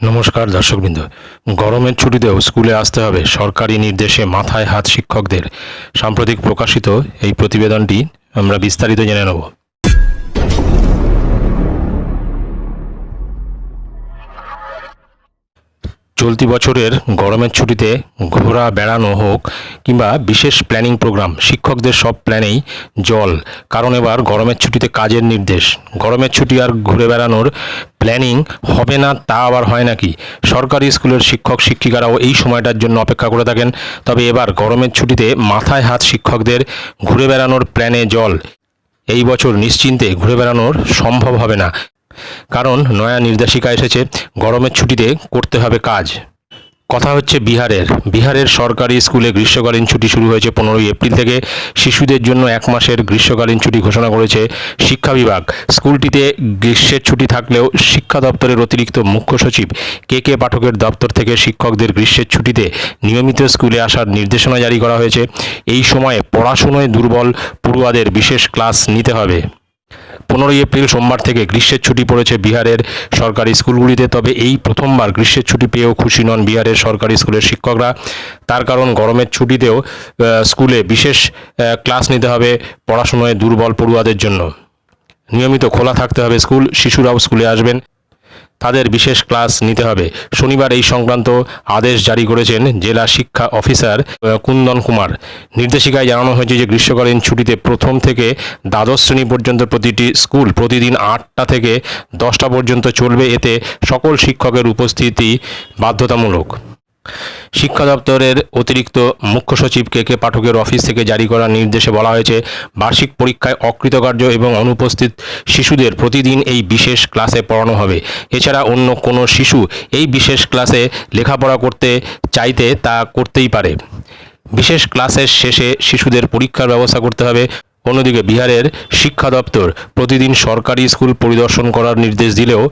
নমস্কার দর্শকবৃন্দ। গরমের ছুটিতেও স্কুলে আসতে হবে সরকারি নির্দেশে মাথায় হাত শিক্ষকদের। সাম্প্রতিক প্রকাশিত এই প্রতিবেদনটি আমরা বিস্তারিত জেনে নেব। চলতি বছরের গরমের ছুটিতে ঘোরা, বেড়ানো হোক কিংবা বিশেষ প্ল্যানিং প্রোগ্রাম, শিক্ষকদের সব প্ল্যানেই জল। কারণ এবার গরমের ছুটিতে কাজের নির্দেশ। গরমের ছুটি আর ঘুরে বেড়ানোর প্ল্যানিং হবে না, তা আবার হয় নাকি? সরকারি স্কুলের শিক্ষক, শিক্ষিকারাও এই সময়টার জন্য অপেক্ষা করে থাকেন। তবে এবার গরমের ছুটিতে মাথায় হাত শিক্ষকদের ঘুরে বেড়ানোর প্ল্যানে জল। এই বছর নিশ্চিন্তে ঘুরে বেড়ানোর সম্ভব হবে না। কারণ নয়া নির্দেশিকা এসেছে, গরমের ছুটিতে করতে হবে কাজ। কথা হচ্ছে বিহারের। বিহারের সরকারি স্কুলে গ্রীষ্মকালীন ছুটি শুরু হয়েছে পনেরোই এপ্রিল থেকে। শিশুদের জন্য এক মাসের গ্রীষ্মকালীন ছুটি ঘোষণা করেছে শিক্ষা বিভাগ। স্কুলটিতে গ্রীষ্মের ছুটি থাকলেও শিক্ষা দপ্তরের অতিরিক্ত মুখ্য সচিব কে কে পাঠকের দপ্তর থেকে শিক্ষকদের গ্রীষ্মের ছুটিতে নিয়মিত স্কুলে আসার নির্দেশনা জারি করা হয়েছে। এই সময়ে পড়াশুনোয় দুর্বল পড়ুয়াদের বিশেষ ক্লাস নিতে হবে। পনেরোই এপ্রিল সোমবার থেকে গ্রীষ্মের ছুটি পড়েছে বিহারের সরকারি স্কুলগুলিতে, তবে এই প্রথমবার গ্রীষ্মের ছুটি পেয়েও খুশি নন বিহারের সরকারি স্কুলের শিক্ষকরা। তার কারণ গরমের ছুটিতেও স্কুলে বিশেষ ক্লাস নিতে হবে পড়াশুনোয় দুর্বল পড়ুয়াদের জন্য। নিয়মিত খোলা থাকতে হবে স্কুল, শিশুরাও স্কুলে আসবেন। তাদের বিশেষ ক্লাস নিতে হবে। শনিবার এই সংক্রান্ত আদেশ জারি করেছেন জেলা শিক্ষা অফিসার কুন্দন কুমার। নির্দেশিকায় জানানো হয়েছে যে গ্রীষ্মকালীন ছুটিতে প্রথম থেকে দ্বাদশ শ্রেণি পর্যন্ত প্রতিটি স্কুল প্রতিদিন আটটা থেকে দশটা পর্যন্ত চলবে। এতে সকল শিক্ষকের উপস্থিতি বাধ্যতামূলক। শিক্ষা দপ্তরের অতিরিক্ত মুখ্য সচিব কে কে পাঠকের অফিস থেকে জারি করা নির্দেশে বলা হয়েছে, বার্ষিক পরীক্ষায় অকৃতকার্য এবং অনুপস্থিত শিশুদের প্রতিদিন এই বিশেষ ক্লাসে পড়ানো হবে। এছাড়া অন্য কোনো শিশু এই বিশেষ ক্লাসে লেখাপড়া করতে চাইতে তা করতেই পারে। বিশেষ ক্লাসের শেষে শিশুদের পরীক্ষার ব্যবস্থা করতে হবে। অন্যদিকে বিহারের শিক্ষা দপ্তর প্রতিদিন সরকারি স্কুল পরিদর্শন করার নির্দেশ দিলেও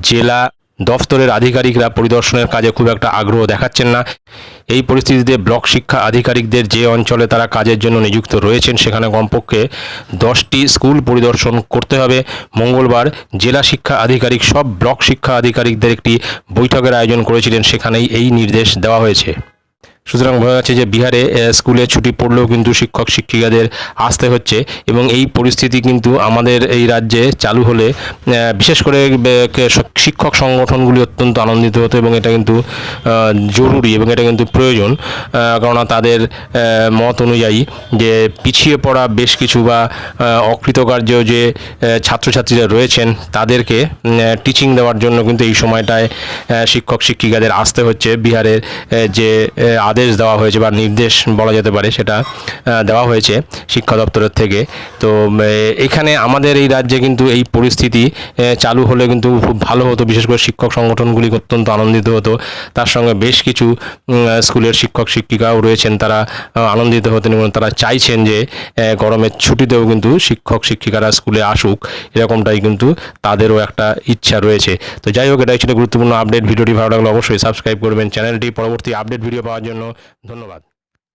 জেলা দফতরের আধিকারিকরা পরিদর্শনের কাজে খুব একটা আগ্রহ দেখাচ্ছেন না। এই পরিস্থিতিতে ব্লক শিক্ষা আধিকারিকদের যে অঞ্চলে তারা কাজের জন্য নিযুক্ত রয়েছেন, সেখানে কমপক্ষে দশটি স্কুল পরিদর্শন করতে হবে। মঙ্গলবার জেলা শিক্ষা আধিকারিক সব ব্লক শিক্ষা আধিকারিকদের একটি বৈঠকের আয়োজন করেছিলেন, সেখানেই এই নির্দেশ দেওয়া হয়েছে। সুতরাং বোঝা যাচ্ছে যে বিহারে স্কুলে ছুটি পড়লেও কিন্তু শিক্ষক, শিক্ষিকাদের আসতে হচ্ছে এবং এই পরিস্থিতি কিন্তু আমাদের এই রাজ্যে চালু হলে বিশেষ করে শিক্ষক সংগঠনগুলি অত্যন্ত আনন্দিত হতো এবং এটা কিন্তু জরুরি এবং এটা কিন্তু প্রয়োজন। কেননা তাদের মত অনুযায়ী যে পিছিয়ে পড়া বেশ কিছু বা অকৃতকার্য যে ছাত্রছাত্রীরা রয়েছেন, তাদেরকে টিচিং দেওয়ার জন্য কিন্তু এই সময়টায় শিক্ষক, শিক্ষিকাদের আসতে হচ্ছে বিহারের যে আদেশ দেওয়া হয়েছে বা নির্দেশ বলা যেতে পারে সেটা দেওয়া হয়েছে শিক্ষা দপ্তরের থেকে। তো এখানে আমাদের এই রাজ্যে কিন্তু এই পরিস্থিতি চালু হলে কিন্তু খুব ভালো হতো। বিশেষ করে শিক্ষক সংগঠনগুলি অত্যন্ত আনন্দিত হতো। তার সঙ্গে বেশ কিছু স্কুলের শিক্ষক শিক্ষিকাও রয়েছেন তারা আনন্দিত হতেন এবং তারা চাইছেন যে গরমের ছুটিতেও কিন্তু শিক্ষক শিক্ষিকারা স্কুলে আসুক। এরকমটাই কিন্তু তাদেরও একটা ইচ্ছা রয়েছে। তো যাই হোক, এটাই ছিল গুরুত্বপূর্ণ আপডেট। ভিডিওটি ভালো লাগলে অবশ্যই সাবস্ক্রাইব করবেন। চ্যানেলটি পরবর্তী আপডেট ভিডিও পাওয়ার জন্য ejemplo, Donovan.